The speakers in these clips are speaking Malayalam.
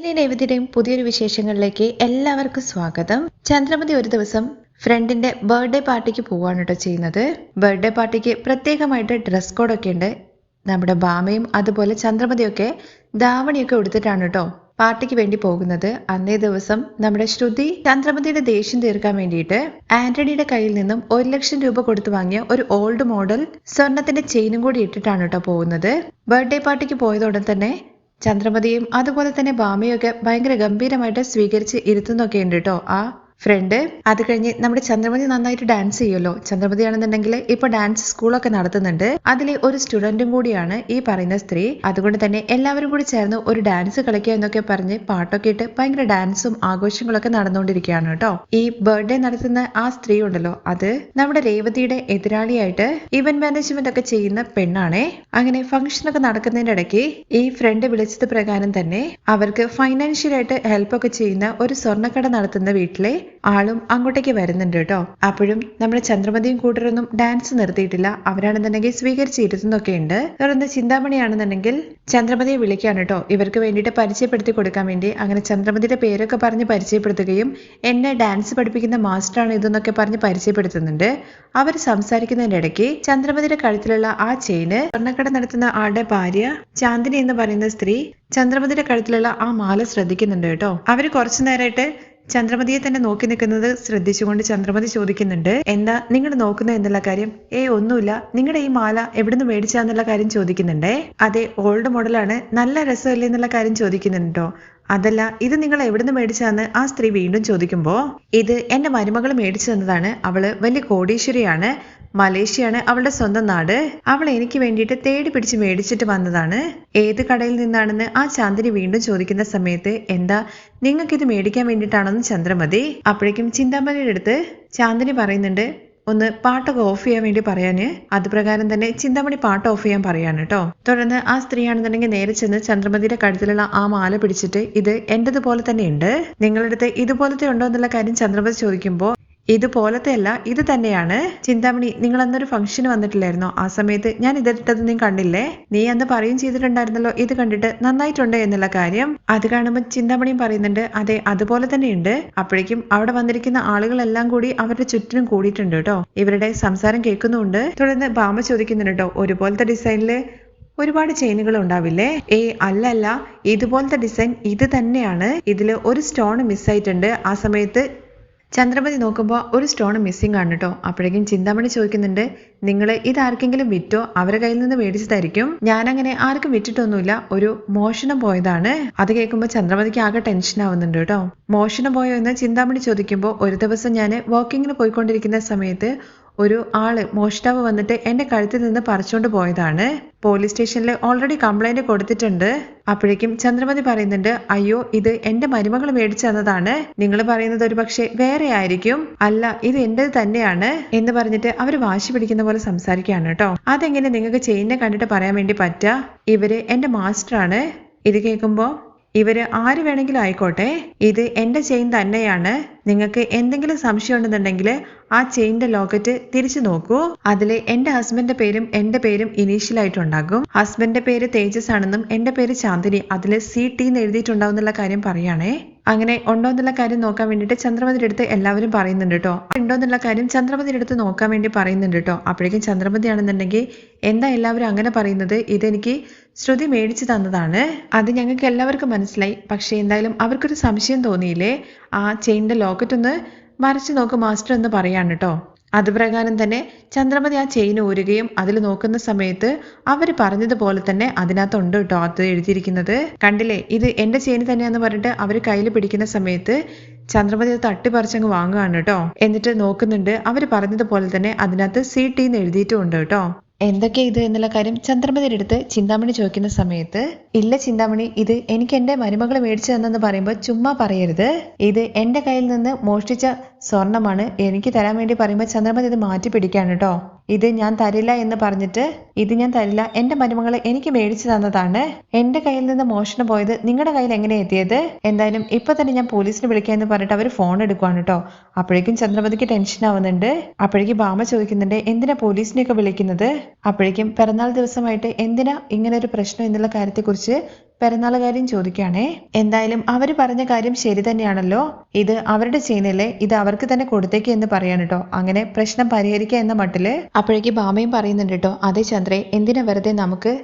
നീതി രേവതിയുടെയും പുതിയൊരു വിശേഷങ്ങളിലേക്ക് എല്ലാവർക്കും സ്വാഗതം. ചന്ദ്രമതി ഒരു ദിവസം ഫ്രണ്ടിന്റെ ബർത്ത്ഡേ പാർട്ടിക്ക് പോവാണ് കേട്ടോ ചെയ്യുന്നത്. ബർത്ത്ഡേ പാർട്ടിക്ക് പ്രത്യേകമായിട്ട് ഡ്രസ് കോഡൊക്കെ ഉണ്ട്. നമ്മുടെ ബാമയും അതുപോലെ ചന്ദ്രമതിയൊക്കെ ധാവണിയൊക്കെ ഉടുത്തിട്ടാണ് കേട്ടോ പാർട്ടിക്ക് വേണ്ടി പോകുന്നത്. അന്നേ ദിവസം നമ്മുടെ ശ്രുതി ചന്ദ്രമതിയുടെ ദേഷ്യം തീർക്കാൻ വേണ്ടിയിട്ട് ആന്റണിയുടെ കയ്യിൽ നിന്നും ഒരു ലക്ഷം രൂപ കൊടുത്തു വാങ്ങിയ ഒരു ഓൾഡ് മോഡൽ സ്വർണത്തിന്റെ ചെയിനും കൂടി ഇട്ടിട്ടാണ് കേട്ടോ പോകുന്നത്. ബർത്ത്ഡേ പാർട്ടിക്ക് പോയതോടെ തന്നെ ചന്ദ്രമതിയും അതുപോലെ തന്നെ ഭാമയൊക്കെ ഭയങ്കര ഗംഭീരമായിട്ട് സ്വീകരിച്ച് ഇരുത്തുന്നൊക്കെ ഉണ്ട് കേട്ടോ ആ ഫ്രണ്ട് അത് കഴിഞ്ഞ് നമ്മുടെ ചന്ദ്രമതി നന്നായിട്ട് ഡാൻസ് ചെയ്യുമല്ലോ. ചന്ദ്രമതി ആണെന്നുണ്ടെങ്കിൽ ഇപ്പൊ ഡാൻസ് സ്കൂളൊക്കെ നടത്തുന്നുണ്ട്. അതിലെ ഒരു സ്റ്റുഡന്റും കൂടിയാണ് ഈ പറയുന്ന സ്ത്രീ. അതുകൊണ്ട് തന്നെ എല്ലാവരും കൂടി ചേർന്ന് ഒരു ഡാൻസ് കളിക്കുക എന്നൊക്കെ പറഞ്ഞ് പാട്ടൊക്കെ ഇട്ട് ഭയങ്കര ഡാൻസും ആഘോഷങ്ങളൊക്കെ നടന്നുകൊണ്ടിരിക്കുകയാണ് കേട്ടോ. ഈ ബർത്ത്ഡേ നടത്തുന്ന ആ സ്ത്രീ ഉണ്ടല്ലോ. അത് നമ്മുടെ രേവതിയുടെ എതിരാളിയായിട്ട് ഇവന്റ് മാനേജ്മെന്റ് ഒക്കെ ചെയ്യുന്ന പെണ്ണാണേ. അങ്ങനെ ഫംഗ്ഷൻ ഒക്കെ നടക്കുന്നതിന്റെ ഇടയ്ക്ക് ഈ ഫ്രണ്ട് വിളിച്ചത് പ്രകാരം തന്നെ അവർക്ക് ഫൈനാൻഷ്യൽ ആയിട്ട് ഹെൽപ്പ് ഒക്കെ ചെയ്യുന്ന ഒരു സ്വർണക്കട നടത്തുന്ന വീട്ടിലെ ആളും അങ്ങോട്ടേക്ക് വരുന്നുണ്ട് കേട്ടോ. അപ്പോഴും നമ്മുടെ ചന്ദ്രമതിയും കൂട്ടരൊന്നും ഡാൻസ് നിർത്തിയിട്ടില്ല. അവരാണെന്നുണ്ടെങ്കിൽ സ്വീകരിച്ചിരുന്നൊക്കെ ഉണ്ട്. തുടർന്ന് ചിന്താമണിയാണെന്നുണ്ടെങ്കിൽ ചന്ദ്രമതിയെ വിളിക്കാണ് കേട്ടോ. ഇവർക്ക് വേണ്ടിയിട്ട് പരിചയപ്പെടുത്തി കൊടുക്കാൻ വേണ്ടി അങ്ങനെ ചന്ദ്രമതിയുടെ പേരൊക്കെ പറഞ്ഞ് പരിചയപ്പെടുത്തുകയും എന്നെ ഡാൻസ് പഠിപ്പിക്കുന്ന മാസ്റ്ററാണ് ഇതെന്നൊക്കെ പറഞ്ഞ് പരിചയപ്പെടുത്തുന്നുണ്ട്. അവർ സംസാരിക്കുന്നതിന്റെ ഇടയ്ക്ക് ചന്ദ്രമതിയുടെ കഴുത്തിലുള്ള ആ ചെയിന് സ്വർണക്കട നടത്തുന്ന ആളുടെ ഭാര്യ ചാന്ദിനി എന്ന് പറയുന്ന സ്ത്രീ ചന്ദ്രമതിയുടെ കഴുത്തിലുള്ള ആ മാല ശ്രദ്ധിക്കുന്നുണ്ട് കേട്ടോ. അവർ കുറച്ചു നേരമായിട്ട് ചന്ദ്രമതിയെ തന്നെ നോക്കി നിൽക്കുന്നത് ശ്രദ്ധിച്ചുകൊണ്ട് ചന്ദ്രമതി ചോദിക്കുന്നുണ്ട് എന്താ നിങ്ങൾ നോക്കുന്നത് എന്നുള്ള കാര്യം? ഏ ഒന്നുമില്ല. നിങ്ങളുടെ ഈ മാല എവിടുന്ന് മേടിച്ചാന്നുള്ള കാര്യം ചോദിക്കുന്നുണ്ടേ? അതെ ഓൾഡ് മോഡലാണ് നല്ല രസമല്ലേ എന്നുള്ള കാര്യം ചോദിക്കുന്നുണ്ടോ അതല്ല ഇത് നിങ്ങൾ എവിടുന്ന് മേടിച്ചതെന്ന് ആ സ്ത്രീ വീണ്ടും ചോദിക്കുമ്പോൾ ഇത് എന്റെ മരുമകൾ മേടിച്ചു തന്നതാണ്. അവൾ വലിയ കോടീശ്വരിയാണ് മലേഷ്യയാണ് അവളുടെ സ്വന്തം നാട്. അവൾ എനിക്ക് വേണ്ടിയിട്ട് തേടി പിടിച്ച് മേടിച്ചിട്ട് വന്നതാണ്. ഏത് കടയിൽ നിന്നാണെന്ന് ആ ചാന്ദിനി വീണ്ടും ചോദിക്കുന്ന സമയത്ത് എന്താ നിങ്ങൾക്ക് ഇത് മേടിക്കാൻ വേണ്ടിയിട്ടാണെന്ന് ചന്ദ്രമതി? അപ്പോഴേക്കും ചിന്താമണിയുടെ അടുത്ത് ചാന്ദിനി പറയുന്നുണ്ട് ഒന്ന് പാട്ടൊക്കെ ഓഫ് ചെയ്യാൻ വേണ്ടി പറയാന്. അത് പ്രകാരം തന്നെ ചിന്താമണി പാട്ട് ഓഫ് ചെയ്യാൻ പറയാണ് കേട്ടോ തുടർന്ന് ആ സ്ത്രീയാണെന്നുണ്ടെങ്കിൽ നേരെ ചെന്ന് ചന്ദ്രമതിയുടെ കഴുത്തിലുള്ള ആ മാല പിടിച്ചിട്ട് ഇത് എന്റേതുപോലെ തന്നെ ഉണ്ട്. നിങ്ങളുടെ അടുത്ത് ഇതുപോലത്തെ ഉണ്ടോ എന്നുള്ള കാര്യം ചന്ദ്രമതി ചോദിക്കുമ്പോൾ ഇതുപോലത്തെ അല്ല ഇത് തന്നെയാണ്. ചിന്താമണി നിങ്ങൾ അന്നൊരു ഫംഗ്ഷന് വന്നിട്ടില്ലായിരുന്നോ? ആ സമയത്ത് ഞാൻ ഇതിട്ടത് നീ കണ്ടില്ലേ? നീ അന്ന് പറയും ചെയ്തിട്ടുണ്ടായിരുന്നല്ലോ ഇത് കണ്ടിട്ട് നന്നായിട്ടുണ്ട് എന്നുള്ള കാര്യം. അത് കാണുമ്പോൾ ചിന്താമണിയും പറയുന്നുണ്ട് അതെ അതുപോലെ തന്നെയുണ്ട്. അപ്പോഴേക്കും അവിടെ വന്നിരിക്കുന്ന ആളുകളെല്ലാം കൂടി അവരുടെ ചുറ്റിനും കൂടിയിട്ടുണ്ട് കേട്ടോ. ഇവരുടെ സംസാരം കേൾക്കുന്നുണ്ട് തുടർന്ന് ഭാമ ചോദിക്കുന്നുണ്ട് കേട്ടോ ഒരുപോലത്തെ ഡിസൈനിൽ ഒരുപാട് ചെയിനുകൾ ഉണ്ടാവില്ലേ? ഏ അല്ല അല്ല ഇതുപോലത്തെ ഡിസൈൻ ഇത് തന്നെയാണ്. ഇതിൽ ഒരു സ്റ്റോൺ മിസ്സായിട്ടുണ്ട്. ആ സമയത്ത് ചന്ദ്രമതി നോക്കുമ്പോൾ ഒരു സ്റ്റോൺ മിസ്സിംഗ് ആണ് കേട്ടോ അപ്പോഴേക്കും ചിന്താമണി ചോദിക്കുന്നുണ്ട് നിങ്ങൾ ഇതാർക്കെങ്കിലും വിറ്റോ? അവരെ കയ്യിൽ നിന്ന് മേടിച്ചതായിരിക്കും ഞാനങ്ങനെ ആർക്കും വിറ്റിട്ടൊന്നുമില്ല ഒരു മോഷണം പോയതാണ്. അത് കേൾക്കുമ്പോൾ ചന്ദ്രമതിക്ക് ആകെ ടെൻഷൻ ആവുന്നുണ്ട് കേട്ടോ മോഷണം പോയോ എന്ന് ചിന്താമണി ചോദിക്കുമ്പോൾ ഒരു ദിവസം ഞാൻ വാക്കിങ്ങിന് പോയിക്കൊണ്ടിരിക്കുന്ന സമയത്ത് ഒരു ആൾ മോഷ്ടാവ് വന്നിട്ട് എന്റെ കഴുത്തിൽ നിന്ന് പറിച്ചുകൊണ്ട് പോയതാണ്. പോലീസ് സ്റ്റേഷനിൽ ഓൾറെഡി കംപ്ലൈന്റ് കൊടുത്തിട്ടുണ്ട്. അപ്പോഴേക്കും ചന്ദ്രമതി പറയുന്നുണ്ട് അയ്യോ ഇത് എന്റെ മരുമകൾ മേടിച്ചു തന്നതാണ്. നിങ്ങൾ പറയുന്നത് ഒരു പക്ഷേ വേറെ ആയിരിക്കും. അല്ല ഇത് എന്റേത് തന്നെയാണ്. എന്ന് പറഞ്ഞിട്ട് അവർ വാശി പിടിക്കുന്ന പോലെ സംസാരിക്കുകയാണ് കേട്ടോ. അതെങ്ങനെ നിങ്ങൾക്ക് ചെയിനെ കണ്ടിട്ട് പറയാൻ വേണ്ടി പറ്റുക ഇവർ എന്റെ മാസ്റ്ററാണ് ഇത് കേൾക്കുമ്പോ ഇവർ ആര് വേണമെങ്കിലും ആയിക്കോട്ടെ. ഇത് എന്റെ ചെയിൻ തന്നെയാണ്. നിങ്ങൾക്ക് എന്തെങ്കിലും സംശയം ഉണ്ടെന്നുണ്ടെങ്കിൽ ആ ചെയിന്റെ ലോക്കറ്റ് തിരിച്ചു നോക്കൂ. അതിൽ എന്റെ ഹസ്ബൻഡിന്റെ പേരും എന്റെ പേരും ഇനീഷ്യൽ ആയിട്ടുണ്ടാകും. ഹസ്ബൻഡിന്റെ പേര് തേജസ് ആണെന്നും എന്റെ പേര് ചാന്ദിനി. അതിൽ സി ടി എന്ന് എഴുതിയിട്ടുണ്ടാവും എന്നുള്ള കാര്യം പറയുകയാണേ. അങ്ങനെ ഉണ്ടോ എന്നുള്ള കാര്യം നോക്കാൻ വേണ്ടിയിട്ട് ചന്ദ്രമതിയുടെ അടുത്ത് എല്ലാവരും പറയുന്നുണ്ട് കേട്ടോ ഉണ്ടോ എന്നുള്ള കാര്യം ചന്ദ്രമതിയുടെ അടുത്ത് നോക്കാൻ വേണ്ടി പറയുന്നുണ്ട് കേട്ടോ അപ്പോഴേക്കും ചന്ദ്രമതി ആണെന്നുണ്ടെങ്കിൽ എന്താ എല്ലാവരും അങ്ങനെ പറയുന്നത്? ഇതെനിക്ക് ശ്രുതി മേടിച്ചു തന്നതാണ്. അത് ഞങ്ങൾക്ക് എല്ലാവർക്കും മനസ്സിലായി. പക്ഷേ എന്തായാലും അവർക്കൊരു സംശയം തോന്നിയില്ലേ? ആ ചെയിന്റെ ലോക്കറ്റ് ഒന്ന് വരച്ചു നോക്ക് മാസ്റ്റർ എന്ന് പറയാണ് കേട്ടോ അത് പ്രകാരം തന്നെ ചന്ദ്രമതി ആ ചെയിൻ ഊരുകയും അതിൽ നോക്കുന്ന സമയത്ത് അവർ പറഞ്ഞതുപോലെ തന്നെ അതിനകത്തുണ്ട് കേട്ടോ അത് എഴുതിയിരിക്കുന്നത്. കണ്ടില്ലേ? ഇത് എന്റെ ചെയിൻ തന്നെയാന്ന് പറഞ്ഞിട്ട് അവർ കയ്യിൽ പിടിക്കുന്ന സമയത്ത് ചന്ദ്രമതി അത് തട്ടിപ്പറിച്ചങ്ങ് വാങ്ങുകയാണ് കേട്ടോ എന്നിട്ട് നോക്കുന്നുണ്ട് അവർ പറഞ്ഞതുപോലെ തന്നെ അതിനകത്ത് സി ടി എന്ന് എഴുതിയിട്ടുമുണ്ട് കേട്ടോ എന്തൊക്കെ ഇത് എന്നുള്ള കാര്യം ചന്ദ്രമതിയുടെ അടുത്ത് ചിന്താമണി ചോദിക്കുന്ന സമയത്ത് ഇല്ല ചിന്താമണി ഇത് എനിക്ക് എന്റെ മരുമകൾ മേടിച്ചു തന്നെന്ന് പറയുമ്പോൾ ചുമ്മാ പറയരുത്. ഇത് എന്റെ കയ്യിൽ നിന്ന് മോഷ്ടിച്ച സ്വർണമാണ്. എനിക്ക് തരാൻ വേണ്ടി പറയുമ്പോൾ ചന്ദ്രമതി ഇത് മാറ്റി പിടിക്കാണ് കേട്ടോ ഇത് ഞാൻ തരില്ല എന്ന് പറഞ്ഞിട്ട് ഇത് ഞാൻ തരില്ല എന്റെ മരുമകൾ എനിക്ക് മേടിച്ചു തന്നതാണ്. എന്റെ കയ്യിൽ നിന്ന് മോഷണം പോയത് നിങ്ങളുടെ കയ്യിൽ എങ്ങനെ എത്തിയത്? എന്തായാലും ഇപ്പൊ തന്നെ ഞാൻ പോലീസിനെ വിളിക്കാന്ന് പറഞ്ഞിട്ട് അവർ ഫോൺ എടുക്കുവാണ് കേട്ടോ അപ്പോഴേക്കും ചന്ദ്രമതിക്ക് ടെൻഷൻ ആവുന്നുണ്ട്. അപ്പോഴേക്കും ബാമ ചോദിക്കുന്നുണ്ട് എന്തിനാ പോലീസിനെയൊക്കെ വിളിക്കുന്നത്? അപ്പോഴേക്കും പിറന്നാൾ ദിവസമായിട്ട് എന്തിനാ ഇങ്ങനെ ഒരു പ്രശ്നം എന്നുള്ള കാര്യത്തെക്കുറിച്ച് പിറന്നാൾ കാര്യം ചോദിക്കുകയാണേ. എന്തായാലും അവർ പറഞ്ഞ കാര്യം ശരി തന്നെയാണല്ലോ. ഇത് അവരുടെ ചെയ്യുന്നില്ലേ ഇത് അവർക്ക് തന്നെ കൊടുത്തേക്ക് എന്ന് പറയാൻ കേട്ടോ അങ്ങനെ പ്രശ്നം പരിഹരിക്കുക എന്ന മട്ടിൽ അപ്പോഴേക്ക് ബാമയും പറയുന്നുണ്ട് കേട്ടോ അതെ ചന്ദ്രേ എന്തിനാ വെറുതെ നമുക്ക്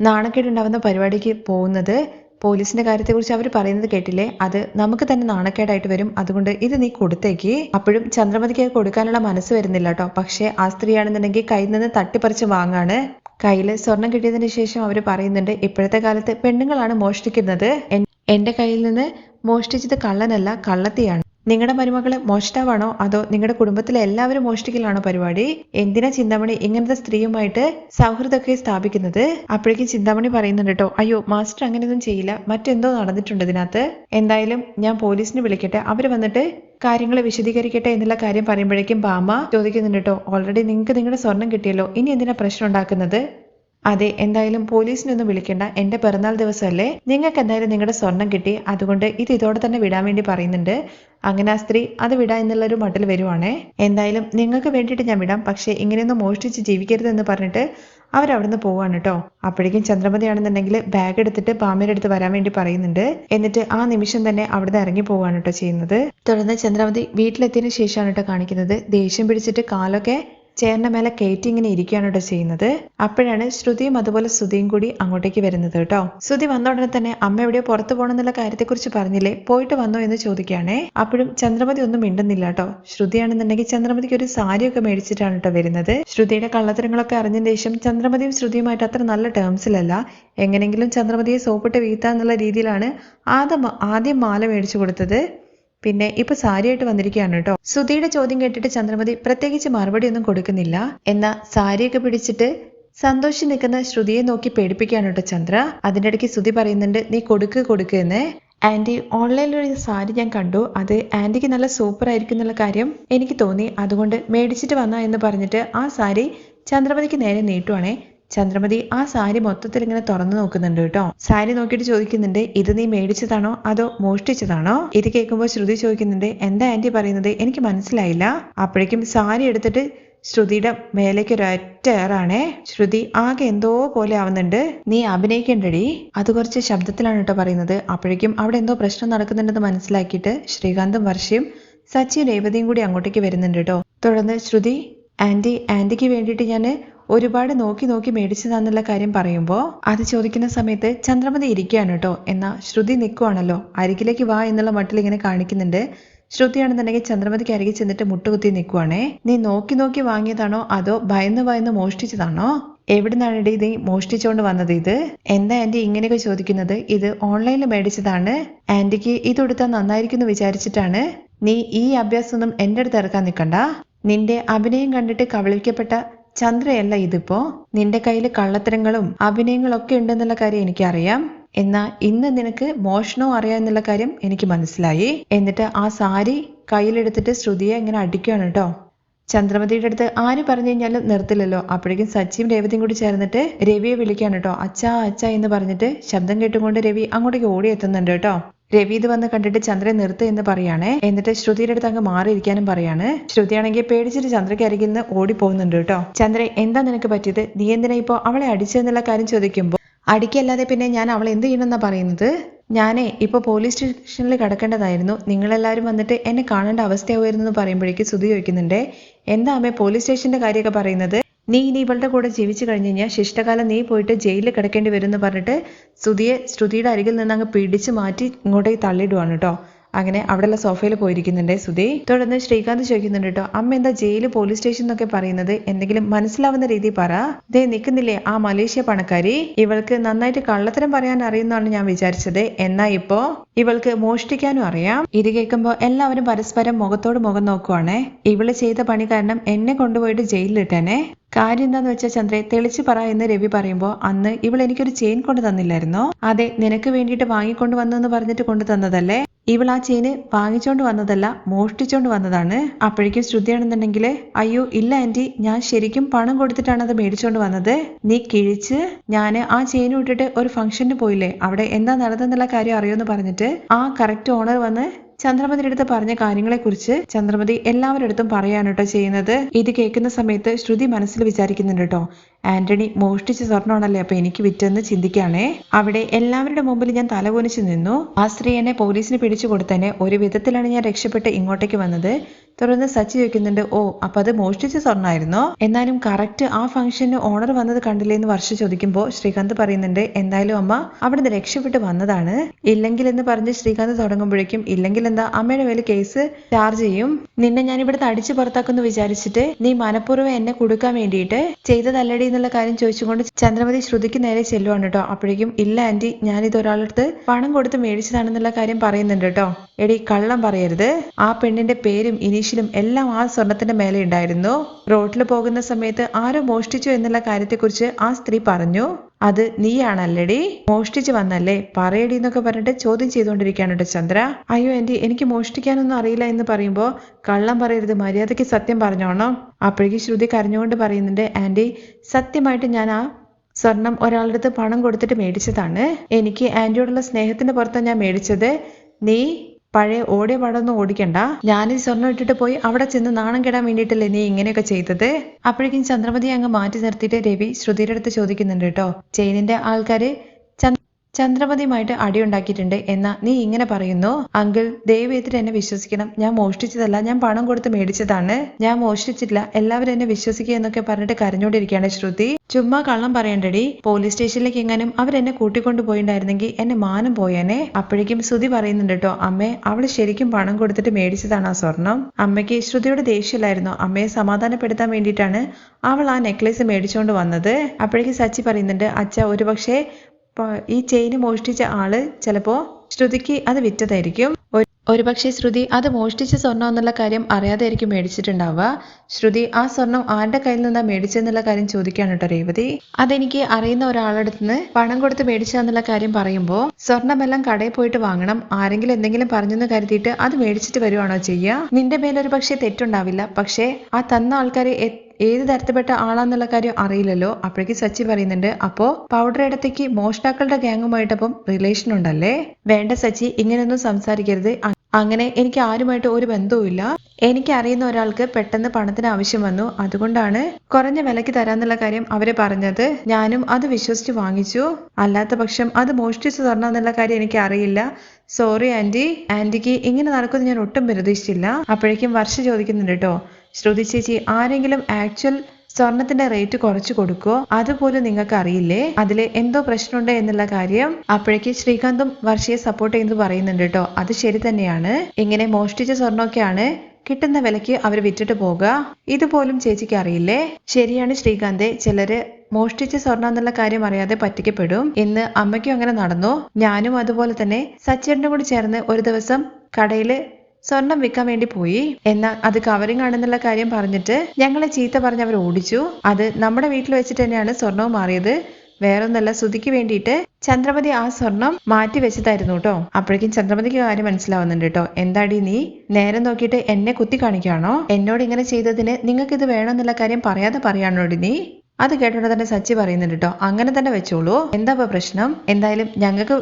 നാണക്കേടുണ്ടാവുന്ന പരിപാടിക്ക് പോകുന്നത്? പോലീസിന്റെ കാര്യത്തെക്കുറിച്ച് അവർ പറയുന്നത് കേട്ടില്ലേ? അത് നമുക്ക് തന്നെ നാണക്കേടായിട്ട് വരും. അതുകൊണ്ട് ഇത് നീ കൊടുത്തേക്ക്. അപ്പോഴും ചന്ദ്രമതിക്ക് കൊടുക്കാനുള്ള മനസ്സ് വരുന്നില്ല കേട്ടോ. പക്ഷേ ആ സ്ത്രീയാണെന്നുണ്ടെങ്കിൽ കയ്യിൽ നിന്ന് തട്ടിപ്പറിച്ച് വാങ്ങാണ്. കയ്യിൽ സ്വർണം കിട്ടിയതിന് ശേഷം അവർ പറയുന്നുണ്ട് ഇപ്പോഴത്തെ കാലത്ത് പെണ്ണുങ്ങളാണ് മോഷ്ടിക്കുന്നത്. എന്റെ കയ്യിൽ നിന്ന് മോഷ്ടിച്ചത് കള്ളനല്ല കള്ളത്തിയാണ്. നിങ്ങളുടെ മരുമകൾ മോഷ്ടാവാണോ? അതോ നിങ്ങളുടെ കുടുംബത്തിലെ എല്ലാവരും മോഷ്ടിക്കലാണോ പരിപാടി? എന്തിനാ ചിന്താമണി ഇങ്ങനത്തെ സ്ത്രീയുമായിട്ട് സൗഹൃദമൊക്കെ സ്ഥാപിക്കുന്നത്? അപ്പോഴേക്കും ചിന്താമണി പറയുന്നുണ്ട് കേട്ടോ അയ്യോ മാസ്റ്റർ അങ്ങനെയൊന്നും ചെയ്യില്ല. മറ്റെന്തോ നടന്നിട്ടുണ്ട് ഇതിനകത്ത്. എന്തായാലും ഞാൻ പോലീസിനെ വിളിക്കട്ടെ. അവർ വന്നിട്ട് കാര്യങ്ങൾ വിശദീകരിക്കട്ടെ എന്നുള്ള കാര്യം പറയുമ്പോഴേക്കും ബാമ ചോദിക്കുന്നുണ്ട് കേട്ടോ ഓൾറെഡി നിങ്ങൾക്ക് നിങ്ങളുടെ സ്വർണം കിട്ടിയല്ലോ. ഇനി എന്തിനാ പ്രശ്നം ഉണ്ടാക്കുന്നത്? അതെ എന്തായാലും പോലീസിനൊന്നും വിളിക്കണ്ട. എന്റെ പിറന്നാൾ ദിവസമല്ലേ നിങ്ങൾക്ക് എന്തായാലും നിങ്ങളുടെ സ്വർണം കിട്ടി. അതുകൊണ്ട് ഇത് ഇതോടെ തന്നെ വിടാൻ വേണ്ടി പറയുന്നുണ്ട്. അങ്ങനെ ആ സ്ത്രീ അത് വിടാ എന്നുള്ളൊരു മട്ടിൽ വരുവാണേ. എന്തായാലും നിങ്ങൾക്ക് വേണ്ടിയിട്ട് ഞാൻ വിടാം. പക്ഷേ ഇങ്ങനെയൊന്നും മോഷ്ടിച്ച് ജീവിക്കരുത് എന്ന് പറഞ്ഞിട്ട് അവരവിടുന്ന് പോവാണ് കേട്ടോ അപ്പോഴേക്കും ചന്ദ്രമതി ആണെന്നുണ്ടെങ്കിൽ ബാഗ് എടുത്തിട്ട് പാമ്പിന്റെ അടുത്ത് വരാൻ വേണ്ടി പറയുന്നുണ്ട്. എന്നിട്ട് ആ നിമിഷം തന്നെ അവിടുന്ന് ഇറങ്ങി പോവാണ് കേട്ടോ ചെയ്യുന്നത്. തുടർന്ന് ചന്ദ്രമതി വീട്ടിലെത്തിയതിനു ശേഷമാണ് കേട്ടോ കാണിക്കുന്നത്. ദേഷ്യം പിടിച്ചിട്ട് കാലൊക്കെ ചേറിന്റെ മേലെ കയറ്റി ഇങ്ങനെ ഇരിക്കുകയാണ് കേട്ടോ ചെയ്യുന്നത്. അപ്പോഴാണ് ശ്രുതിയും അതുപോലെ ശ്രുതിയും കൂടി അങ്ങോട്ടേക്ക് വരുന്നത് കേട്ടോ. ശ്രുതി വന്ന ഉടനെ തന്നെ അമ്മ എവിടെയോ പുറത്തു പോകണമെന്നുള്ള കാര്യത്തെക്കുറിച്ച് പറഞ്ഞില്ലേ? പോയിട്ട് വന്നോ എന്ന് ചോദിക്കുകയാണേ. അപ്പോഴും ചന്ദ്രമതി ഒന്നും മിണ്ടുന്നില്ല കേട്ടോ. ശ്രുതിയാണെന്നുണ്ടെങ്കിൽ ചന്ദ്രമതിക്ക് ഒരു സാരിയൊക്കെ മേടിച്ചിട്ടാണ് കേട്ടോ വരുന്നത്. ശ്രുതിയുടെ കള്ളത്തരങ്ങളൊക്കെ അറിഞ്ഞതിന് ശേഷം ചന്ദ്രമതിയും ശ്രുതിയുമായിട്ട് അത്ര നല്ല ടേംസിലല്ല എങ്ങനെങ്കിലും ചന്ദ്രമതിയെ സോപ്പിട്ട് വീഴ്ത്താന്നുള്ള രീതിയിലാണ് ആദ്യം ആദ്യം മാല മേടിച്ചു കൊടുത്തത്. പിന്നെ ഇപ്പൊ സാരിയായിട്ട് വന്നിരിക്കുകയാണ് കേട്ടോ. സുധിയുടെ ചോദ്യം കേട്ടിട്ട് ചന്ദ്രമതി പ്രത്യേകിച്ച് മറുപടി ഒന്നും കൊടുക്കുന്നില്ല. എന്നാ സാരിയൊക്കെ പിടിച്ചിട്ട് സന്തോഷിച്ച് നിൽക്കുന്ന ശ്രുതിയെ നോക്കി പേടിപ്പിക്കുകയാണ് കേട്ടോ ചന്ദ്ര. അതിന്റെ ഇടയ്ക്ക് ശ്രുതി പറയുന്നുണ്ട് നീ കൊടുക്ക് കൊടുക്ക് എന്ന്. ഓൺലൈനിൽ ഒരു സാരി ഞാൻ കണ്ടു. അത് ആന്റിക്ക് നല്ല സൂപ്പർ ആയിരിക്കും എന്നുള്ള കാര്യം എനിക്ക് തോന്നി. അതുകൊണ്ട് മേടിച്ചിട്ട് വന്ന എന്ന് പറഞ്ഞിട്ട് ആ സാരി ചന്ദ്രമതിക്ക് നേരെ നീട്ടുവാണേ. ചന്ദ്രമതി ആ സാരി മൊത്തത്തിൽ ഇങ്ങനെ തുറന്നു നോക്കുന്നുണ്ട് കേട്ടോ. സാരി നോക്കിയിട്ട് ചോദിക്കുന്നുണ്ട് ഇത് നീ മേടിച്ചതാണോ? അതോ മോഷ്ടിച്ചതാണോ? ഇത് കേൾക്കുമ്പോൾ ശ്രുതി ചോദിക്കുന്നുണ്ട് എന്താ ആന്റി പറയുന്നത്? എനിക്ക് മനസ്സിലായില്ല. അപ്പോഴേക്കും സാരി എടുത്തിട്ട് ശ്രുതിയുടെ മേലേക്ക് ഒരൊറ്റ ഏറാണേ. ശ്രുതി ആകെ എന്തോ പോലെ ആവുന്നുണ്ട്. നീ അഭിനയിക്കണ്ടടി. അത് കുറച്ച് ശബ്ദത്തിലാണ് കേട്ടോ പറയുന്നത്. അപ്പോഴേക്കും അവിടെ എന്തോ പ്രശ്നം നടക്കുന്നുണ്ടെന്ന് മനസ്സിലാക്കിയിട്ട് ശ്രീകാന്തും വർഷയും സച്ചിയും രേവതിയും കൂടി അങ്ങോട്ടേക്ക് വരുന്നുണ്ട് കേട്ടോ. തുടർന്ന് ശ്രുതി ആന്റി ആന്റിക്ക് വേണ്ടിയിട്ട് ഞാൻ ഒരുപാട് നോക്കി നോക്കി മേടിച്ചതാന്നുള്ള കാര്യം പറയുമ്പോൾ അത് ചോദിക്കുന്ന സമയത്ത് ചന്ദ്രമതി ഇരിക്കുകയാണ് കേട്ടോ എന്നാ ശ്രുതി നിൽക്കുവാണല്ലോ അരികിലേക്ക് വാ എന്നുള്ള മട്ടിൽ ഇങ്ങനെ കാണിക്കുന്നുണ്ട്. ശ്രുതിയാണെന്നുണ്ടെങ്കിൽ ചന്ദ്രമതിക്ക് അരികിൽ ചെന്നിട്ട് മുട്ടുകുത്തി നിൽക്കുവാണേ നീ നോക്കി നോക്കി വാങ്ങിയതാണോ? അതോ ഭയന്ന് ഭയന്ന് മോഷ്ടിച്ചതാണോ? എവിടുന്നാണ് നീ മോഷ്ടിച്ചുകൊണ്ട് വന്നത് ഇത്? എന്താ ആന്റി ഇങ്ങനെയൊക്കെ ചോദിക്കുന്നത്? ഇത് ഓൺലൈനിൽ മേടിച്ചതാണ്. ആന്റിക്ക് ഇത് കൊടുത്താൽ നന്നായിരിക്കും വിചാരിച്ചിട്ടാണ്. നീ ഈ അഭ്യാസമൊന്നും എന്റെ അടുത്ത് ഇറക്കാൻ നിൽക്കണ്ട. നിന്റെ അഭിനയം കണ്ടിട്ട് കബളിക്കപ്പെട്ട ചന്ദ്രയല്ല ഇതിപ്പോ? നിന്റെ കയ്യിൽ കള്ളത്തരങ്ങളും അഭിനയങ്ങളും ഒക്കെ ഉണ്ടെന്നുള്ള കാര്യം എനിക്കറിയാം. എന്നാ ഇന്ന് നിനക്ക് മോഷണവും അറിയാം എന്നുള്ള കാര്യം എനിക്ക് മനസ്സിലായി. എന്നിട്ട് ആ സാരി കയ്യിലെടുത്തിട്ട് ശ്രുതിയെ ഇങ്ങനെ അടിക്കുകയാണ് കേട്ടോ ചന്ദ്രമതിയുടെ അടുത്ത് ആര് പറഞ്ഞു കഴിഞ്ഞാലും നിർത്തില്ലല്ലോ. അപ്പോഴേക്കും സച്ചിയും രേവതിയും കൂടി ചേർന്നിട്ട് രവിയെ വിളിക്കാണ് കേട്ടോ അച്ഛാ അച്ഛ എന്ന് പറഞ്ഞിട്ട് ശബ്ദം കേട്ടുകൊണ്ട് രവി അങ്ങോട്ടേക്ക് ഓടി എത്തുന്നുണ്ട് കേട്ടോ രവി ഇത് വന്ന് കണ്ടിട്ട് ചന്ദ്രൻ നിർത്ത് എന്ന് പറയാണ്. എന്നിട്ട് ശ്രുതിയുടെ അടുത്ത് അങ്ങ് മാറിയിരിക്കാനും പറയാണ്. ശ്രുതിയാണെങ്കിൽ പേടിച്ചിട്ട് ചന്ദ്രയ്ക്ക് അരികിൽ നിന്ന് ഓടി പോകുന്നുണ്ട് കേട്ടോ. ചന്ദ്ര എന്താ നിനക്ക് പറ്റിയത്? നീ എന്തിനാ ഇപ്പോ അവളെ അടിച്ചെന്നുള്ള കാര്യം ചോദിക്കുമ്പോൾ അടിക്കല്ലാതെ പിന്നെ ഞാൻ അവൾ എന്ത് ചെയ്യണമെന്നാ പറയുന്നത്? ഞാനേ ഇപ്പൊ പോലീസ് സ്റ്റേഷനിൽ കിടക്കേണ്ടതായിരുന്നു. നിങ്ങളെല്ലാവരും വന്നിട്ട് എന്നെ കാണേണ്ട അവസ്ഥയാവുമായിരുന്നു എന്ന് പറയുമ്പോഴേക്ക് ശ്രുതി ചോദിക്കുന്നുണ്ട്. എന്താ അമ്മേ പോലീസ് സ്റ്റേഷന്റെ കാര്യമൊക്കെ പറയുന്നത്? നീ ഇനി ഇവളുടെ കൂടെ ജീവിച്ചു കഴിഞ്ഞ് കഴിഞ്ഞാൽ ശിഷ്ടകാലം നീ പോയിട്ട് ജയിലിൽ കിടക്കേണ്ടി വരും എന്ന് പറഞ്ഞിട്ട് ശ്രുതിയെ ശ്രുതിയുടെ അരികിൽ നിന്ന് അങ്ങ് പിടിച്ച് മാറ്റി ഇങ്ങോട്ടേക്ക് തള്ളിയിടുവാണ് കേട്ടോ അങ്ങനെ അവിടെയുള്ള സോഫയിൽ പോയിരിക്കുന്നുണ്ട് സുധി തുടർന്ന് ശ്രീകാന്ത് ചോദിക്കുന്നുണ്ട് കേട്ടോ അമ്മ എന്താ ജയിൽ പോലീസ് സ്റ്റേഷൻ എന്നൊക്കെ പറയുന്നത്? എന്തെങ്കിലും മനസ്സിലാവുന്ന രീതി പറ. ദേ നിൽക്കുന്നില്ലേ ആ മലേഷ്യ പണക്കാരി? ഇവൾക്ക് നന്നായിട്ട് കള്ളത്തരം പറയാൻ അറിയുന്നാണ് ഞാൻ വിചാരിച്ചത്. എന്നാ ഇപ്പോ? ഇവൾക്ക് മോഷ്ടിക്കാനും അറിയാം. ഇത് കേൾക്കുമ്പോൾ എല്ലാവരും പരസ്പരം മുഖത്തോട് മുഖം നോക്കുവാണേ. ഇവൾ ചെയ്ത പണി കാരണം എന്നെ കൊണ്ടുപോയിട്ട് ജയിലിലിട്ടേനെ കാര്യം എന്താന്ന് വെച്ചാൽ ചന്ദ്രെ തെളിച്ചു പറ എന്ന് രവി പറയുമ്പോൾ അന്ന് ഇവൾ എനിക്കൊരു ചെയിൻ കൊണ്ടു തന്നില്ലായിരുന്നോ? അതെ നിനക്ക് വേണ്ടിയിട്ട് വാങ്ങിക്കൊണ്ട് വന്നെന്ന് പറഞ്ഞിട്ട് കൊണ്ടു തന്നതല്ലേ? ഇവൾ ആ ചെയിന് വാങ്ങിച്ചോണ്ട് വന്നതല്ല മോഷ്ടിച്ചോണ്ട് വന്നതാണ്. അപ്പോഴേക്കും ശ്രുതിയാണെന്നുണ്ടെങ്കിൽ അയ്യോ ഇല്ല ആന്റി ഞാൻ ശരിക്കും പണം കൊടുത്തിട്ടാണ് അത് മേടിച്ചോണ്ട് വന്നത്. നീ കിഴിച്ച് ഞാൻ ആ ചെയിൻ വിട്ടിട്ട് ഒരു ഫംഗ്ഷന് പോയില്ലേ അവിടെ എന്താ നടന്നെന്നുള്ള കാര്യം അറിയുമെന്ന് പറഞ്ഞിട്ട് ആ കറക്റ്റ് ഓണർ വന്ന് ചന്ദ്രമതിയുടെ അടുത്ത് പറഞ്ഞ കാര്യങ്ങളെക്കുറിച്ച് ചന്ദ്രമതി എല്ലാവരുടെ അടുത്തും പറയാനോട്ടോ ചെയ്യുന്നത്. ഇത് കേൾക്കുന്ന സമയത്ത് ശ്രുതി മനസ്സിൽ വിചാരിക്കുന്നുണ്ട് കേട്ടോ ആന്റണി മോഷ്ടിച്ച സ്വർണമാണല്ലേ അപ്പൊ എനിക്ക് വിറ്റെന്ന് ചിന്തിക്കാണേ അവിടെ എല്ലാവരുടെ മുമ്പിൽ ഞാൻ തലകുനിച്ച് നിന്നു. ആ സ്ത്രീ എന്നെ പോലീസിന് പിടിച്ചു കൊടുത്തന്നെ ഒരു വിധത്തിലാണ് ഞാൻ രക്ഷപ്പെട്ട് ഇങ്ങോട്ടേക്ക് വന്നത്. തുടർന്ന് സച്ചി ചോദിക്കുന്നുണ്ട് ഓ അപ്പൊ അത് മോഷ്ടിച്ച സ്വർണമായിരുന്നോ? എന്നാലും കറക്റ്റ് ആ ഫംഗ്ഷന് ഓണർ വന്നത് കണ്ടില്ലേ എന്ന് വർഷ ചോദിക്കുമ്പോൾ ശ്രീകാന്ത് പറയുന്നുണ്ട് എന്തായാലും അമ്മ അവിടുന്ന് രക്ഷപ്പെട്ട് വന്നതാണ്. ഇല്ലെങ്കിൽ എന്ന് പറഞ്ഞ് ശ്രീകാന്ത് തുടങ്ങുമ്പോഴേക്കും ഇല്ലെങ്കിൽ എന്താ അമ്മയുടെ മേലെ കേസ് ചാർജ് ചെയ്യും. നിന്നെ ഞാൻ ഇവിടുത്തെ അടിച്ചു പുറത്താക്കുമെന്ന് വിചാരിച്ചിട്ട് നീ മനഃപൂർവം എന്നെ കൊടുക്കാൻ വേണ്ടിയിട്ട് ചെയ്തതല്ലടി എന്നുള്ള കാര്യം ചോദിച്ചുകൊണ്ട് ചന്ദ്രമതി ശ്രുതിക്ക് നേരെ ചെല്ലുവാണ് കേട്ടോ. അപ്പോഴേക്കും ഇല്ല ആന്റി ഞാനിത് ഒരാളടുത്ത് പണം കൊടുത്ത് മേടിച്ചതാണെന്നുള്ള കാര്യം പറയുന്നുണ്ട് കേട്ടോ. എടി കള്ളം പറയരുത്. ആ പെണ്ണിന്റെ പേരും ഇനീഷ്യലും എല്ലാം ആ സ്വർണത്തിന്റെ മേലെ ഉണ്ടായിരുന്നു. റോഡിൽ പോകുന്ന സമയത്ത് ആരോ മോഷ്ടിച്ചു എന്നുള്ള കാര്യത്തെക്കുറിച്ച് ആ സ്ത്രീ പറഞ്ഞു. അത് നീയാണല്ലേടി? മോഷ്ടിച്ചു വന്നല്ലേ? പറയടി എന്നൊക്കെ പറഞ്ഞിട്ട് ചോദ്യം ചെയ്തുകൊണ്ടിരിക്കുകയാണ് കേട്ടോ ചന്ദ്ര. അയ്യോ എന്റെ എനിക്ക് മോഷ്ടിക്കാനൊന്നും അറിയില്ല എന്ന് പറയുമ്പോൾ കള്ളം പറയരുത്. മര്യാദയ്ക്ക് സത്യം പറഞ്ഞോണം അപ്പോഴേക്ക് ശ്രുതി കരഞ്ഞുകൊണ്ട് പറയുന്നുണ്ട് ആന്റി സത്യമായിട്ട് ഞാൻ ആ സ്വർണം ഒരാളുടെ അടുത്ത് പണം കൊടുത്തിട്ട് മേടിച്ചതാണ്. എനിക്ക് ആന്റിയോടുള്ള സ്നേഹത്തിന്റെ പുറത്താണ് ഞാൻ മേടിച്ചത്. നീ പഴയ ഓടിയ പാടൊന്നും ഓടിക്കണ്ട. ഞാൻ ഈ സ്വർണം ഇട്ടിട്ട് പോയി അവിടെ ചെന്ന് നാണം കെടാൻ വേണ്ടിയിട്ടല്ലേ നീ ഇങ്ങനെയൊക്കെ ചെയ്തത്? അപ്പോഴേക്കും ചന്ദ്രമതി അങ്ങ് മാറ്റി നിർത്തിയിട്ട് രവി ശ്രുതിയുടെ അടുത്ത് ചോദിക്കുന്നുണ്ട് കേട്ടോ. ചെയിനിന്റെ ആൾക്കാര് ചന്ദ്രമതിയുമായിട്ട് അടിയുണ്ടാക്കിയിട്ടുണ്ട് എന്നാ നീ ഇങ്ങനെ പറയുന്നു? അങ്കിൾ ദയവേത്തിട്ട് എന്നെ വിശ്വസിക്കണം. ഞാൻ മോഷ്ടിച്ചതല്ല ഞാൻ പണം കൊടുത്ത് മേടിച്ചതാണ്. ഞാൻ മോഷ്ടിച്ചിട്ടില്ല എല്ലാവരും എന്നെ വിശ്വസിക്കുക എന്നൊക്കെ പറഞ്ഞിട്ട് കരഞ്ഞോണ്ടിരിക്കുകയാണ് ശ്രുതി. ചുമ്മാ കള്ളം പറയണ്ടടി. പോലീസ് സ്റ്റേഷനിലേക്ക് എങ്ങാനും അവരെന്നെ കൂട്ടിക്കൊണ്ടു പോയിണ്ടായിരുന്നെങ്കിൽ എന്നെ മാനം പോയേനെ. അപ്പോഴേക്കും ശ്രുതി പറയുന്നുണ്ട് കേട്ടോ അമ്മേ അവൾ ശരിക്കും പണം കൊടുത്തിട്ട് മേടിച്ചതാണ് ആ സ്വർണം. അമ്മയ്ക്ക് ശ്രുതിയുടെ ദേഷ്യമില്ലായിരുന്നു. അമ്മയെ സമാധാനപ്പെടുത്താൻ വേണ്ടിയിട്ടാണ് അവൾ ആ നെക്ലേസ് മേടിച്ചുകൊണ്ട് വന്നത്. അപ്പോഴേക്കും സച്ചി പറയുന്നുണ്ട് അച്ഛ ഒരുപക്ഷെ ഈ ചെയിന് മോഷ്ടിച്ച ആൾ ചിലപ്പോ ശ്രുതിക്ക് അത് വിറ്റതായിരിക്കും. ഒരു- ഒരുപക്ഷെ ശ്രുതി അത് മോഷ്ടിച്ച സ്വർണം എന്നുള്ള കാര്യം അറിയാതെയായിരിക്കും മേടിച്ചിട്ടുണ്ടാവുക. ശ്രുതി ആ സ്വർണം ആരുടെ കയ്യിൽ നിന്നാണ് മേടിച്ചെന്നുള്ള കാര്യം ചോദിക്കാണ് കേട്ടോ രേവതി. അതെനിക്ക് അറിയുന്ന ഒരാളടുത്ത് നിന്ന് പണം കൊടുത്ത് മേടിച്ചെന്നുള്ള കാര്യം പറയുമ്പോൾ സ്വർണമെല്ലാം കടയിൽ പോയിട്ട് വാങ്ങണം. ആരെങ്കിലും എന്തെങ്കിലും പറഞ്ഞെന്ന് കരുതിയിട്ട് അത് മേടിച്ചിട്ട് വരുവാണോ ചെയ്യുക നിന്റെ മേലൊരു പക്ഷേ തെറ്റുണ്ടാവില്ല. പക്ഷേ ആ തന്ന ആൾക്കാരെ ഏത് തരത്തിൽപ്പെട്ട ആളാന്നുള്ള കാര്യം അറിയില്ലല്ലോ. അപ്പോഴേക്ക് സച്ചി പറയുന്നുണ്ട് അപ്പോ പൗഡർ ഇടത്തേക്ക് മോഷ്ടാക്കളുടെ ഗ്യാങ്ങുമായിട്ടപ്പം റിലേഷൻ ഉണ്ടല്ലേ? വേണ്ട സച്ചി ഇങ്ങനെയൊന്നും സംസാരിക്കരുത്. അങ്ങനെ എനിക്ക് ആരുമായിട്ട് ഒരു ബന്ധവുമില്ല. എനിക്ക് അറിയുന്ന ഒരാൾക്ക് പെട്ടെന്ന് പണത്തിന് ആവശ്യം വന്നു. അതുകൊണ്ടാണ് കുറഞ്ഞ വിലക്ക് തരാന്നുള്ള കാര്യം അവർ പറഞ്ഞത്. ഞാനും അത് വിശ്വസിച്ച് വാങ്ങിച്ചു. അല്ലാത്ത പക്ഷം അത് മോഷ്ടിച്ചു തരണമെന്നുള്ള കാര്യം എനിക്ക് അറിയില്ല സോറി ആന്റി ആന്റിക്ക് ഇങ്ങനെ നടക്കുമെന്ന് ഞാൻ ഒട്ടും പ്രതീക്ഷിച്ചില്ല. അപ്പോഴേക്കും വർഷ ചോദിക്കുന്നുണ്ട് കേട്ടോ ശ്രുതി ചേച്ചി ആരെങ്കിലും ആക്ച്വൽ സ്വർണത്തിന്റെ റേറ്റ് കുറച്ചു കൊടുക്കോ അതുപോലും നിങ്ങൾക്ക് അറിയില്ലേ അതിൽ എന്തോ പ്രശ്നമുണ്ട് എന്നുള്ള കാര്യം. അപ്പോഴേക്ക് ശ്രീകാന്തും വർഷയെ സപ്പോർട്ട് ചെയ്യുന്നത് പറയുന്നുണ്ട് കേട്ടോ അത് ശരി തന്നെയാണ്. ഇങ്ങനെ മോഷ്ടിച്ച സ്വർണമൊക്കെയാണ് കിട്ടുന്ന വിലയ്ക്ക് അവർ വിറ്റിട്ട് പോകുക ഇതുപോലും ചേച്ചിക്ക് അറിയില്ലേ? ശരിയാണ് ശ്രീകാന്തെ ചിലര് മോഷ്ടിച്ച സ്വർണം എന്നുള്ള കാര്യം അറിയാതെ പറ്റിക്കപ്പെടും. ഇന്ന് അമ്മയ്ക്കും അങ്ങനെ നടന്നു. ഞാനും അതുപോലെ തന്നെ സച്ചേട്ടനും കൂടി ചേർന്ന് ഒരു ദിവസം കടയിൽ സ്വർണം വിൽക്കാൻ വേണ്ടി പോയി. എന്നാൽ അത് കവറിംഗ് ആണെന്നുള്ള കാര്യം പറഞ്ഞിട്ട് ഞങ്ങളെ ചീത്ത പറഞ്ഞ് അവർ ഓടിച്ചു. അത് നമ്മുടെ വീട്ടിൽ വെച്ചിട്ട് തന്നെയാണ് സ്വർണവും മാറിയത്. വേറൊന്നല്ല സുധിക്ക് വേണ്ടിയിട്ട് ചന്ദ്രമതി ആ സ്വർണം മാറ്റി വെച്ചതായിരുന്നു കേട്ടോ. അപ്പോഴേക്കും ചന്ദ്രമതിക്ക് കാര്യം മനസ്സിലാവുന്നുണ്ട് കേട്ടോ. എന്താടി നീ നേരെ നോക്കിയിട്ട് എന്നെ കുത്തി കാണിക്കുകയാണോ? എന്നോട് ഇങ്ങനെ ചെയ്തതിന് നിങ്ങൾക്ക് ഇത് വേണമെന്നുള്ള കാര്യം പറയാതെ പറയാണോടി നീ? അത് കേട്ടോടെ തന്നെ സച്ചി പറയുന്നുണ്ട് കേട്ടോ. അങ്ങനെ തന്നെ വെച്ചോളൂ. എന്താ പ്രശ്നം? എന്തായാലും ഞങ്ങൾക്ക്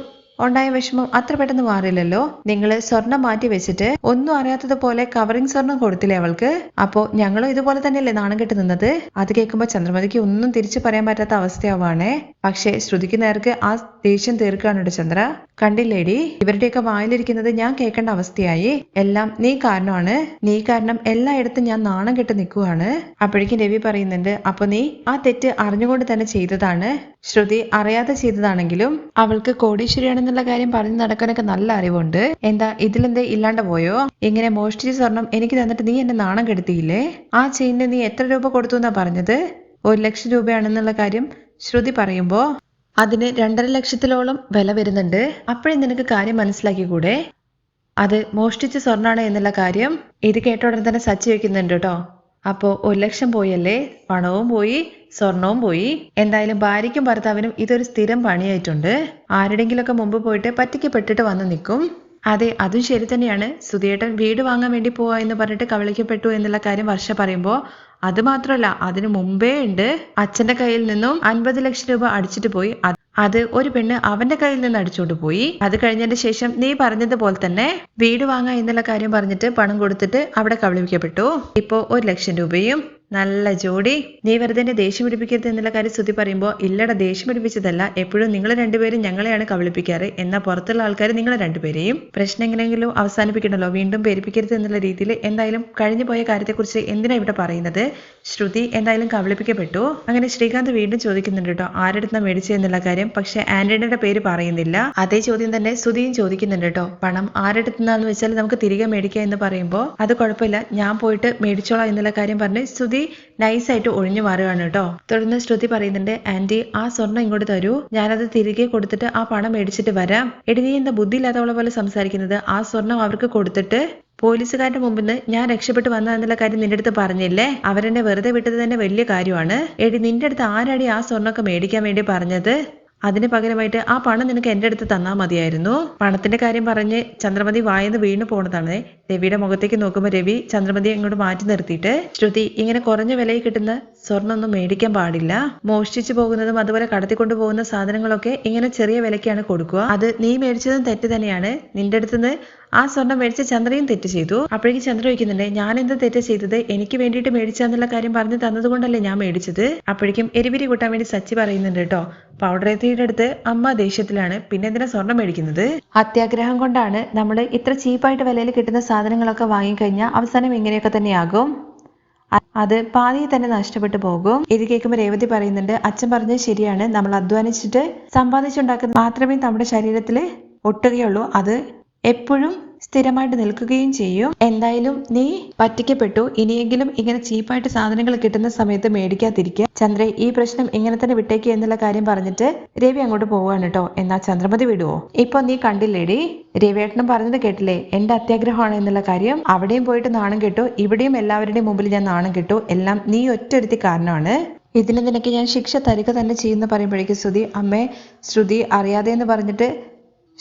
ഉണ്ടായ വിഷമം അത്ര പെട്ടെന്ന് മാറില്ലല്ലോ നിങ്ങൾ സ്വർണം മാറ്റി വെച്ചിട്ട് ഒന്നും അറിയാത്തതുപോലെ കവറിംഗ് സ്വർണം കൊടുത്തില്ലേ അവൾക്ക്? അപ്പോ ഞങ്ങളും ഇതുപോലെ തന്നെയല്ലേ നാണം കെട്ട് നിന്നത്? അത് കേൾക്കുമ്പോൾ ചന്ദ്രമതിക്ക് ഒന്നും തിരിച്ചു പറയാൻ പറ്റാത്ത അവസ്ഥയാവാണേ. പക്ഷേ ശ്രുതിക്ക് നേർക്ക് ആ ദേഷ്യം തീർക്കുകയാണ് ചന്ദ്ര. കണ്ടില്ലേടി? ഇവരുടെയൊക്കെ വായിലിരിക്കുന്നത് ഞാൻ കേൾക്കേണ്ട അവസ്ഥയായി. എല്ലാം നീ കാരണമാണ്. നീ കാരണം എല്ലായിടത്തും ഞാൻ നാണം കെട്ട് നിൽക്കുവാണ്. അപ്പോഴേക്കും രവി പറയുന്നുണ്ട് അപ്പൊ നീ ആ തെറ്റ് അറിഞ്ഞുകൊണ്ട് തന്നെ ചെയ്തതാണ്. ശ്രുതി അറിയാതെ ചെയ്തതാണെങ്കിലും അവൾക്ക് കോടീശ്വരിയാണെന്നുള്ള കാര്യം പറഞ്ഞു നടക്കാനൊക്കെ നല്ല അറിവുണ്ട്. എന്താ ഇതിലെന്തേ ഇല്ലാണ്ട് പോയോ? ഇങ്ങനെ മോഷ്ടിച്ച സ്വർണം എനിക്ക് തന്നിട്ട് നീ എന്നെ നാണം കെടുത്തിയില്ലേ? ആ ചെയിനിന് നീ എത്ര രൂപ കൊടുത്തു എന്നാ പറഞ്ഞത്? ഒരു ലക്ഷം രൂപയാണെന്നുള്ള കാര്യം ശ്രുതി പറയുമ്പോ അതിന് രണ്ടര ലക്ഷത്തിലോളം വില വരുന്നുണ്ട്. അപ്പോഴേ നിനക്ക് കാര്യം മനസ്സിലാക്കി മനസ്സിലാക്കിക്കൂടെ? അത് മോഷ്ടിച്ച സ്വർണാണ് എന്നുള്ള കാര്യം ഇത് കേട്ട ഉടനെ തന്നെ സച്ചി വെക്കുന്നുണ്ട് കേട്ടോ. അപ്പോ ഒരു ലക്ഷം പോയല്ലേ പണവും പോയി. സ്വർണവും പോയി. എന്തായാലും ഭാര്യയ്ക്കും ഭർത്താവിനും ഇതൊരു സ്ഥിരം പണിയായിട്ടുണ്ട്. ആരുടെങ്കിലൊക്കെ മുമ്പ് പോയിട്ട് പറ്റിക്കപ്പെട്ടിട്ട് വന്ന് നിൽക്കും. അതെ അതും ശരി തന്നെയാണ്. സുധിയേട്ടൻ വീട് വാങ്ങാൻ വേണ്ടി പോവാ എന്ന് പറഞ്ഞിട്ട് കവളിക്കപ്പെട്ടു എന്നുള്ള കാര്യം വർഷ പറയുമ്പോൾ അത് മാത്രമല്ല അതിനു മുമ്പേ ഉണ്ട്. അച്ഛന്റെ കയ്യിൽ നിന്നും അൻപത് ലക്ഷം രൂപ അടിച്ചിട്ട് പോയി. അത് ഒരു പെണ്ണ് അവന്റെ കയ്യിൽ നിന്ന് അടിച്ചോണ്ട് പോയി. അത് കഴിഞ്ഞതിന് ശേഷം നീ പറഞ്ഞതുപോലെ തന്നെ വീട് വാങ്ങാ എന്നുള്ള കാര്യം പറഞ്ഞിട്ട് പണം കൊടുത്തിട്ട് അവിടെ കബളിപ്പിക്കപ്പെട്ടു ഇപ്പോ ഒരു ലക്ഷം രൂപയും നല്ല ജോഡി. നീ വെറുതെ എന്നെ ദേഷ്യം പിടിപ്പിക്കരുത് എന്നുള്ള കാര്യം ശ്രുതി പറയുമ്പോൾ ഇല്ലട ദേഷ്യം പിടിപ്പിച്ചതല്ല. എപ്പോഴും നിങ്ങൾ രണ്ടുപേരും ഞങ്ങളെയാണ് കബളിപ്പിക്കാറ്. എന്നാൽ പുറത്തുള്ള ആൾക്കാർ നിങ്ങൾ രണ്ടുപേരെയും പ്രശ്നം എങ്ങനെയെങ്കിലും അവസാനിപ്പിക്കണല്ലോ വീണ്ടും പേരിപ്പിക്കരുത് എന്നുള്ള രീതിയിൽ എന്തായാലും കഴിഞ്ഞു പോയ കാര്യത്തെക്കുറിച്ച് എന്തിനാ ഇവിടെ പറയുന്നത്? ശ്രുതി എന്തായാലും കബളിപ്പിക്കപ്പെട്ടു. അങ്ങനെ ശ്രീകാന്ത് വീണ്ടും ചോദിക്കുന്നുണ്ട് കേട്ടോ ആരെടുത്താ മേടിച്ചു എന്നുള്ള കാര്യം? പക്ഷെ ആന്റണിയുടെ പേര് പറയുന്നില്ല. അതേ ചോദ്യം തന്നെ ശ്രുതിയും ചോദിക്കുന്നുണ്ട് കേട്ടോ പണം ആരെടുത്തുന്നാന്ന് വെച്ചാൽ നമുക്ക് തിരികെ മേടിക്കാം എന്ന് പറയുമ്പോൾ അത് കുഴപ്പമില്ല ഞാൻ പോയിട്ട് മേടിച്ചോളാം എന്നുള്ള കാര്യം പറഞ്ഞ് ശ്രുതി നൈസായിട്ട് ഒഴിഞ്ഞു മാറുകയാണ് കേട്ടോ. തുടർന്ന് ശ്രുതി പറയുന്നുണ്ട് ആന്റി ആ സ്വർണം ഇങ്ങോട്ട് തരൂ. ഞാനത് തിരികെ കൊടുത്തിട്ട് ആ പണം മേടിച്ചിട്ട് വരാം. എടി നീ എന്താ ബുദ്ധി ഇല്ലാത്തവളെ പോലെ സംസാരിക്കുന്നത്? ആ സ്വർണം അവർക്ക് കൊടുത്തിട്ട് പോലീസുകാരുടെ മുമ്പിൽ നിന്ന് ഞാൻ രക്ഷപ്പെട്ട് വന്ന എന്നുള്ള കാര്യം നിന്റെ അടുത്ത് പറഞ്ഞില്ലേ? അവരെന്നെ വെറുതെ വിട്ടത് തന്നെ വലിയ കാര്യമാണ്. എടി നിന്റെ അടുത്ത് ആരാടി ആ സ്വർണമൊക്കെ മേടിക്കാൻ വേണ്ടി പറഞ്ഞത്? അതിന് പകരമായിട്ട് ആ പണം നിനക്ക് എന്റെ അടുത്ത് തന്നാൽ മതിയായിരുന്നു. പണത്തിന്റെ കാര്യം പറഞ്ഞ് ചന്ദ്രമതി വായന്ന് വീണ് പോണതാണ്. രവിയുടെ മുഖത്തേക്ക് നോക്കുമ്പോൾ രവി ചന്ദ്രമതിയെ ഇങ്ങോട്ട് മാറ്റി നിർത്തിയിട്ട് ശ്രുതി ഇങ്ങനെ കുറഞ്ഞ വിലയിൽ കിട്ടുന്ന സ്വർണമൊന്നും മേടിക്കാൻ പാടില്ല. മോഷ്ടിച്ചു പോകുന്നതും അതുപോലെ കടത്തിക്കൊണ്ടു പോകുന്ന സാധനങ്ങളൊക്കെ ഇങ്ങനെ ചെറിയ വിലയ്ക്കാണ് കൊടുക്കുക. അത് നീ മേടിച്ചതും തെറ്റ് തന്നെയാണ്. നിന്റെ അടുത്തുനിന്ന് ആ സ്വർണം മേടിച്ച ചന്ദ്രയും തെറ്റ് ചെയ്തു. അപ്പോഴേക്കും ചന്ദ്ര ചോദിക്കുന്നുണ്ട് ഞാൻ എന്ത് തെറ്റ് ചെയ്തത്? എനിക്ക് വേണ്ടിയിട്ട് മേടിച്ചെന്നുള്ള കാര്യം പറഞ്ഞു തന്നതുകൊണ്ടല്ലേ ഞാൻ മേടിച്ചത്? അപ്പോഴേക്കും എരിപിരി കൂട്ടാൻ വേണ്ടി സച്ചി പറയുന്നുണ്ട് കേട്ടോ പൗഡറേത്തിയുടെ അടുത്ത് അമ്മ ദേഷ്യത്തിലാണ് പിന്നെ എന്തിനാ സ്വർണം മേടിക്കുന്നത്? അത്യാഗ്രഹം കൊണ്ടാണ് നമ്മൾ ഇത്ര ചീപ്പായിട്ട് വിലയിൽ കിട്ടുന്ന സാധനങ്ങളൊക്കെ വാങ്ങിക്കഴിഞ്ഞാൽ അവസാനം ഇങ്ങനെയൊക്കെ തന്നെയാകും. അത് പാതിയെ തന്നെ നഷ്ടപ്പെട്ടു പോകും. ഇത് കേൾക്കുമ്പോൾ രേവതി പറയുന്നുണ്ട് അച്ഛൻ പറഞ്ഞത് ശരിയാണ് നമ്മൾ അധ്വാനിച്ചിട്ട് സമ്പാദിച്ചുണ്ടാക്കുന്ന മാത്രമേ നമ്മുടെ ശരീരത്തിൽ ഒട്ടുകയുള്ളൂ അത് എപ്പോഴും സ്ഥിരമായിട്ട് നിൽക്കുകയും ചെയ്യും. എന്തായാലും നീ പറ്റിക്കപ്പെട്ടു. ഇനിയെങ്കിലും ഇങ്ങനെ ചീപ്പായിട്ട് സാധനങ്ങൾ കിട്ടുന്ന സമയത്ത് മേടിക്കാതിരിക്കുക. ചന്ദ്ര ഈ പ്രശ്നം ഇങ്ങനെ തന്നെ വിട്ടേക്ക് എന്നുള്ള കാര്യം പറഞ്ഞിട്ട് രവി അങ്ങോട്ട് പോവാണ് കേട്ടോ. എന്നാ ചന്ദ്രമതി വിടുവോ? ഇപ്പൊ നീ കണ്ടില്ലേടി? രവിയേട്ടനും പറഞ്ഞത് കേട്ടില്ലേ? എന്റെ അത്യാഗ്രഹമാണ് എന്നുള്ള കാര്യം. അവിടെയും പോയിട്ട് നാണം കിട്ടു. ഇവിടെയും എല്ലാവരുടെയും മുമ്പിൽ ഞാൻ നാണം കിട്ടു. എല്ലാം നീ ഒറ്റൊരുത്തി കാരണമാണ്. ഇതിന് നിനക്ക് ഞാൻ ശിക്ഷ തരിക തന്നെ ചെയ്യുന്ന പറയുമ്പോഴേക്കും ശ്രുതി അമ്മേ ശ്രുതി അറിയാതെ എന്ന് പറഞ്ഞിട്ട്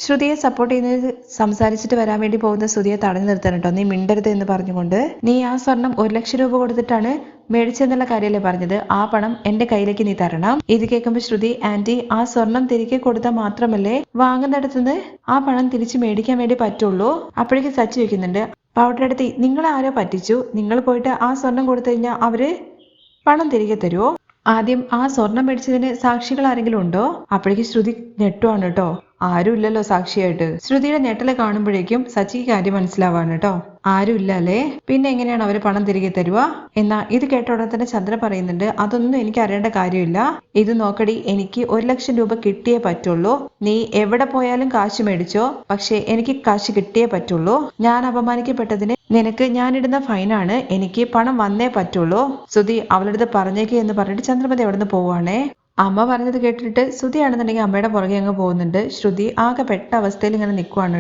ശ്രുതിയെ സപ്പോർട്ട് ചെയ്യുന്നത് സംസാരിച്ചിട്ട് വരാൻ വേണ്ടി പോകുന്ന ശ്രുതിയെ തടഞ്ഞു നിർത്തണം കേട്ടോ. നീ മിണ്ടരുത് എന്ന് പറഞ്ഞുകൊണ്ട് നീ ആ സ്വർണം ഒരു ലക്ഷം രൂപ കൊടുത്തിട്ടാണ് മേടിച്ചെന്നുള്ള കാര്യമല്ലേ പറഞ്ഞത്? ആ പണം എന്റെ കയ്യിലേക്ക് നീ തരണം. ഇത് കേൾക്കുമ്പോൾ ശ്രുതി ആന്റി ആ സ്വർണം തിരികെ കൊടുത്താൽ മാത്രമല്ലേ വാങ്ങുന്നിടത്തുനിന്ന് ആ പണം തിരിച്ചു മേടിക്കാൻ വേണ്ടി പറ്റുള്ളൂ? അപ്പോഴേക്കും സച്ചി വെക്കുന്നുണ്ട് പൗഡർ അടുത്ത് നിങ്ങൾ ആരോ പറ്റിച്ചു? നിങ്ങൾ പോയിട്ട് ആ സ്വർണം കൊടുത്തു കഴിഞ്ഞാൽ അവർ പണം തിരികെ തരുമോ ആദ്യം ആ സ്വർണം മേടിച്ചതിന് സാക്ഷികൾ ആരെങ്കിലും ഉണ്ടോ? അപ്പോഴേക്ക് ശ്രുതി ഞെട്ടുവാണ് കേട്ടോ. ആരും ഇല്ലല്ലോ സാക്ഷിയായിട്ട്. ശ്രുതിയുടെ ഞെട്ടൽ കാണുമ്പോഴേക്കും സച്ചിക്ക് കാര്യം മനസ്സിലാവാണ് കേട്ടോ. ആരുമില്ല അല്ലേ? പിന്നെ എങ്ങനെയാണ് അവർ പണം തിരികെ തരുക? എന്നാ ഇത് കേട്ട ഉടനെ തന്നെ ചന്ദ്ര പറയുന്നുണ്ട് അതൊന്നും എനിക്ക് അറിയേണ്ട കാര്യമില്ല. ഇത് നോക്കടി എനിക്ക് ഒരു ലക്ഷം രൂപ കിട്ടിയേ പറ്റുള്ളൂ. നീ എവിടെ പോയാലും കാശ് മേടിച്ചോ. പക്ഷേ എനിക്ക് കാശ് കിട്ടിയേ പറ്റുള്ളൂ. ഞാൻ അപമാനിക്കപ്പെട്ടതിന് നിനക്ക് ഞാനിടുന്ന ഫൈനാണ്. എനിക്ക് പണം വന്നേ പറ്റുള്ളൂ. സുധി അവളടുത്ത് പറഞ്ഞേക്ക് എന്ന് പറഞ്ഞിട്ട് ചന്ദ്രമതി അവിടെ നിന്ന് പോവാണേ അമ്മ പറഞ്ഞത് കേട്ടിട്ട് ശ്രുതിയാണെന്നുണ്ടെങ്കിൽ അമ്മയുടെ പുറകെ അങ്ങ് പോകുന്നുണ്ട്. ശ്രുതി ആകെ പെട്ട അവസ്ഥയിൽ ഇങ്ങനെ നിൽക്കുവാണ്